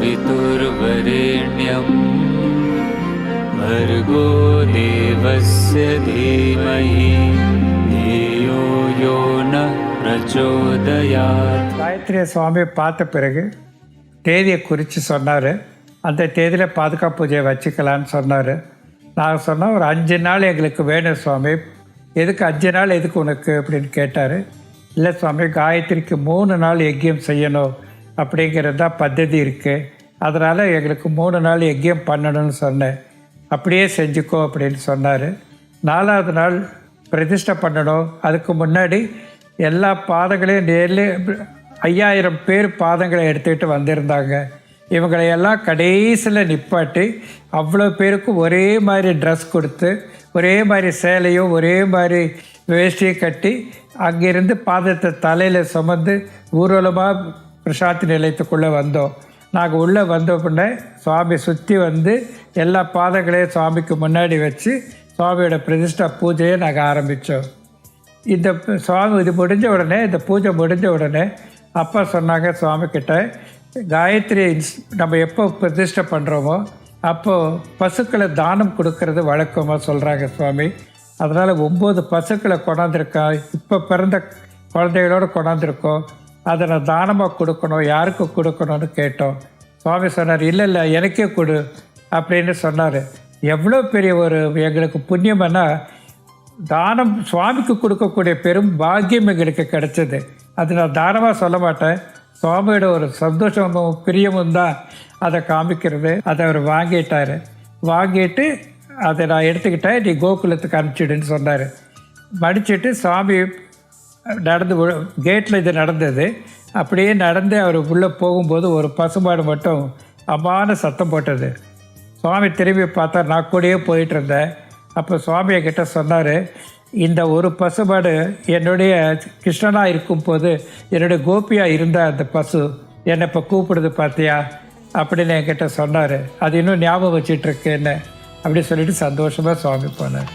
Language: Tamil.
मातृत्ववितुर्वरेण्यं भर्गो देवस्य धीमहि धियो यो नः प्रचोदयात् காயத்ரி சுவாமி பார்த்த பிறகு தேதியை குறித்து சொன்னார் அந்த தேதியில் பாதுகாப்பு பூஜையை வச்சுக்கலான்னு சொன்னார் நான் சொன்னேன் ஒரு அஞ்சு நாள் எங்களுக்கு வேணும் சுவாமி எதுக்கு அஞ்சு நாள் எதுக்கு உனக்கு அப்படின்னு கேட்டார் இல்லை சுவாமி காயத்ரிக்கு மூணு நாள் யஜ்யம் செய்யணும் அப்படிங்கிறது தான் பద్ధதி இருக்குது அதனால் எங்களுக்கு மூணு நாள் எங்கேயும் பண்ணணும்னு சொன்னேன். அப்படியே செஞ்சுக்கோ அப்படின்னு சொன்னார். நாலாவது நாள் பிரதிஷ்டை பண்ணணும். அதுக்கு முன்னாடி எல்லா பாதங்களையும் நேர்ல ஐயாயிரம் பேர் பாதங்களை எடுத்துக்கிட்டு வந்திருந்தாங்க. இவங்களையெல்லாம் கடைசியில் நிப்பாட்டி அவ்வளோ பேருக்கும் ஒரே மாதிரி ட்ரெஸ் கொடுத்து ஒரே மாதிரி சேலையும் ஒரே மாதிரி வேஷ்டியும் கட்டி அங்கேருந்து பாதத்தை தலையில் சுமந்து ஊர்வலமாக பிரசாந்தி நிலையத்துக்குள்ளே வந்தோம். நாங்கள் உள்ளே வந்த உடனே சுவாமி சுற்றி வந்து எல்லா பாதங்களையும் சுவாமிக்கு முன்னாடி வச்சு சுவாமியோட பிரதிஷ்டா பூஜையை நாங்கள் ஆரம்பித்தோம் இந்த சுவாமி இது முடிஞ்ச உடனே இந்த பூஜை முடிஞ்ச உடனே அப்பா சொன்னாங்க சுவாமிக்கிட்ட காயத்ரி நம்ம எப்போ பிரதிஷ்டை பண்ணுறோமோ அப்போது பசுக்களை தானம் கொடுக்கறது வழக்கமாக சொல்கிறாங்க சுவாமி. அதனால் ஒம்பது பசுக்களை கொண்டாந்துருக்கோம் இப்போ பிறந்த குழந்தைகளோடு கொண்டாந்துருக்கோம். அதை நான் தானமாக கொடுக்கணும் யாருக்கு கொடுக்கணும்னு கேட்டோம். சுவாமி சொன்னார் இல்லை இல்லை எனக்கே கொடு அப்படின்னு சொன்னார். எவ்வளோ பெரிய ஒரு எங்களுக்கு புண்ணியம்னா தானம் சுவாமிக்கு கொடுக்கக்கூடிய பெரும் பாக்கியம் எங்களுக்கு கிடைச்சது. அது நான் தானமாக சொல்ல மாட்டேன். சுவாமியோட ஒரு சந்தோஷமும் பிரியமும் தான் அதை காமிக்கிறது. அதை அவர் வாங்கிட்டார். வாங்கிட்டு அதை நான் எடுத்துக்கிட்டேன். நீ கோகுலத்துக்கு அனுப்பிச்சிடுன்னு சொன்னார். மடிச்சிட்டு சுவாமி நடந்து கேட்டில் இது நடந்தது. அப்படியே நடந்து அவர் உள்ளே போகும்போது ஒரு பசுமாடு மட்டும் அம்மான சத்தம் போட்டது. சுவாமி திரும்பி பார்த்தா நான் கூடயே போயிட்டு இருந்தேன். அப்போ சுவாமியை கிட்ட சொன்னார் இந்த ஒரு பசுமாடு என்னுடைய கிருஷ்ணனாக இருக்கும்போது என்னுடைய கோபியாக இருந்த அந்த பசு என்னை இப்போ கூப்பிடுது பார்த்தியா? அப்படின்னு என்கிட்ட சொன்னார். அது இன்னும் ஞாபகம் வச்சிட்ருக்கேன்னு அப்படி சொல்லிட்டு சந்தோஷமாக சுவாமி போனார்.